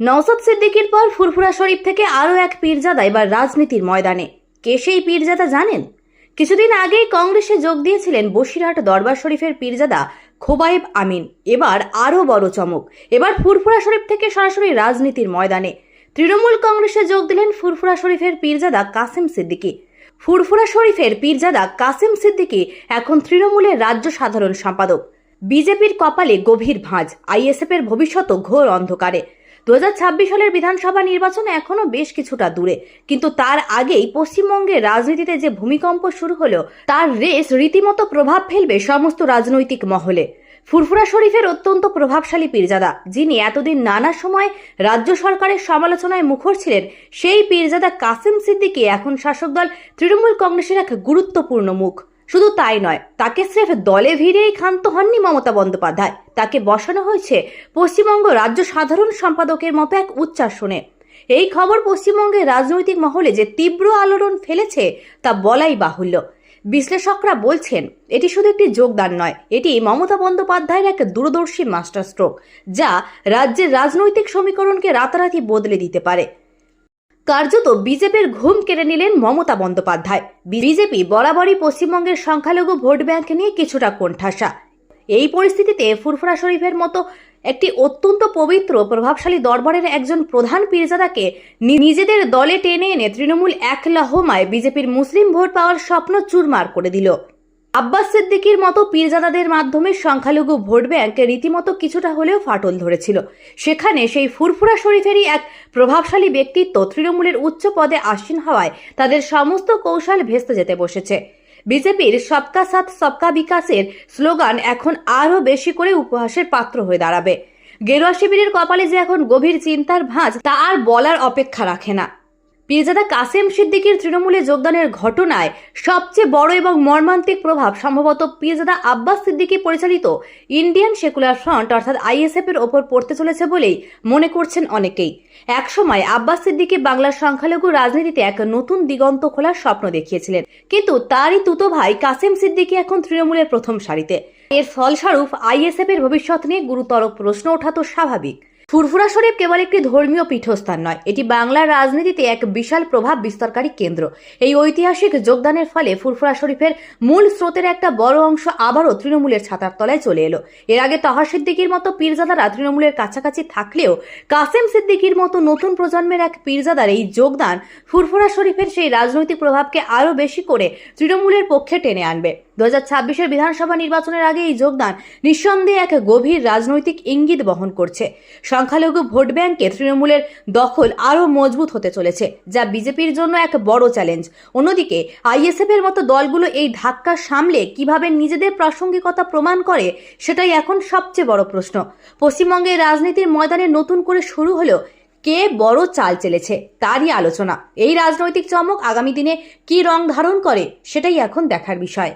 নওসাদ সিদ্দিকির পর ফুরফুরা শরীফ থেকে আরও এক পীরজাদা এবার রাজনীতির ময়দানে। কে সেই পীরজাদা জানেন? কিছুদিন আগেই কংগ্রেসে যোগ দিয়েছিলেন বসিরহাট দরবার শরীফের পীরজাদা খোবায়েব আমিন। এবার আরও বড় চমক। এবার ফুরফুরা শরীফ থেকে সরাসরি রাজনীতির ময়দানে। তৃণমূল কংগ্রেসে যোগ দিলেন ফুরফুরা শরীফের পীরজাদা কাসিম সিদ্দিকী। ফুরফুরা শরীফের পীরজাদা কাসিম সিদ্দিকী এখন তৃণমূলের রাজ্য সাধারণ সম্পাদক। বিজেপির কপালে গভীর ভাঁজ। আইএসএফ এর ভবিষ্যৎ ঘোর অন্ধকারে। দু হাজার ছাব্বিশ সালের বিধানসভা নির্বাচন এখনও বেশ কিছুটা দূরে। কিন্তু তার আগেই পশ্চিমবঙ্গের রাজনীতিতে যে ভূমিকম্প শুরু হলো, তার রেস রীতিমতো প্রভাব ফেলবে সমস্ত রাজনৈতিক মহলে। ফুরফুরা শরীফের অত্যন্ত প্রভাবশালী পীরজাদা, যিনি এতদিন নানা সময় রাজ্য সরকারের সমালোচনায় মুখর ছিলেন, সেই পীরজাদা কাসিম সিদ্দিকী এখন শাসক দল তৃণমূল কংগ্রেসের এক গুরুত্বপূর্ণ মুখ। শুধু তাই নয়, তাকে স্রেফ দলে ভিড়েই ক্ষান্ত হননি মমতা বন্দ্যোপাধ্যায়। তাকে বসানো হয়েছে পশ্চিমবঙ্গ রাজ্য সাধারণ সম্পাদকের মতো এক উচ্চাসনে। এই খবর পশ্চিমবঙ্গের রাজনৈতিক মহলে যে তীব্র আলোড়ন ফেলেছে, তা বলাই বাহুল্য। বিশ্লেষকরা বলছেন, এটি শুধু একটি যোগদান নয়, এটি মমতা বন্দ্যোপাধ্যায়ের এক দূরদর্শী মাস্টার স্ট্রোক যা রাজ্যের রাজনৈতিক সমীকরণকে রাতারাতি বদলে দিতে পারে। কার্যত বিজেপির ঘুম কেড়ে নিলেন মমতা বন্দ্যোপাধ্যায়। বিজেপি বরাবরই পশ্চিমবঙ্গের সংখ্যালঘু ভোট ব্যাংক নিয়ে কিছুটা কোণঠাসা। এই পরিস্থিতিতে ফুরফুরা শরীফের মতো একটি অত্যন্ত পবিত্র, প্রভাবশালী দরবারের একজন প্রধান পীরজাদাকে নিজেদের দলে টেনে এনে তৃণমূল এক লহমায় বিজেপির মুসলিম ভোট পাওয়ার স্বপ্ন চুরমার করে দিল। আব্বাস সিদ্দিকির মতো পীরজাদাদের মাধ্যমে সংখ্যালঘু ভোট ব্যাংক রীতিমতো কিছুটা হলেও ফাটল ধরেছিল। সেখানে সেই ফুরফুরা শরীফেরই এক প্রভাবশালী ব্যক্তিত্ব তৃণমূলের উচ্চ পদে আসীন হওয়ায় তাদের সমস্ত কৌশল ভেস্তে যেতে বসেছে। বিজেপির সবকা সাথ, সবকা বিকাশের স্লোগান এখন আরও বেশি করে উপহাসের পাত্র হয়ে দাঁড়াবে। গেরুয়া শিবিরের কপালে যে এখন গভীর চিন্তার ভাঁজ, তা আর বলার অপেক্ষা রাখে না। পীরজাদা কাসেম সিদ্দিকির তৃণমূলে যোগদানের ঘটনায় সবচেয়ে বড় এবং মর্মান্তিক প্রভাব সম্ভবত পীরজাদা আব্বাস সিদ্দিকী পরিচালিত ইন্ডিয়ান সেকুলার ফ্রন্ট, অর্থাৎ আইএসএফ এর ওপর পড়তে চলেছে বলেই মনে করছেন অনেকেই। একসময় আব্বাস সিদ্দিকী বাংলার সংখ্যালঘু রাজনীতিতে এক নতুন দিগন্ত খোলার স্বপ্ন দেখিয়েছিলেন। কিন্তু তারই তুতো ভাই কাসেম সিদ্দিকী এখন তৃণমূলের প্রথম সারিতে। এর ফলস্বরূপ আইএসএফ এর ভবিষ্যৎ নিয়ে গুরুতর প্রশ্ন ওঠা তো স্বাভাবিক। ফুরফুরা শরীফ কেবল একটি ধর্মীয় পীঠস্থান নয়, এটি বাংলার রাজনীতিতে এক বিশাল প্রভাব বিস্তারকারী কেন্দ্র। এই ঐতিহাসিক যোগদানের ফলে ফুরফুরা শরীফের মূল স্রোতের একটা বড় অংশ আবারও তৃণমূলের ছাতার তলায় চলে এলো। এর আগে তহা সিদ্দিকির মতো পীরজাদারা তৃণমূলের কাছাকাছি থাকলেও কাসেম সিদ্দিকির মতো নতুন প্রজন্মের এক পীরজাদার এই যোগদান ফুরফুরা শরীফের সেই রাজনৈতিক প্রভাবকে আরও বেশি করে তৃণমূলের পক্ষে টেনে আনবে। দু হাজার বিধানসভা নির্বাচনের আগে এই যোগদান নিঃসন্দেহে এক গভীর রাজনৈতিক ইঙ্গিত বহন করছে। সংখ্যালঘু ভোট ব্যাংকে তৃণমূলের দখল আরও মজবুত হতে চলেছে, যা বিজেপির জন্য এক বড় চ্যালেঞ্জ। অন্যদিকে আইএসএফ এর মতো দলগুলো এই ধাক্কা সামলে কীভাবে নিজেদের প্রাসঙ্গিকতা প্রমাণ করে, সেটাই এখন সবচেয়ে বড় প্রশ্ন। পশ্চিমবঙ্গের রাজনীতির ময়দানে নতুন করে শুরু হলেও কে বড় চাল চেলেছে, তারই আলোচনা। এই রাজনৈতিক চমক আগামী দিনে কি রং ধারণ করে, সেটাই এখন দেখার বিষয়।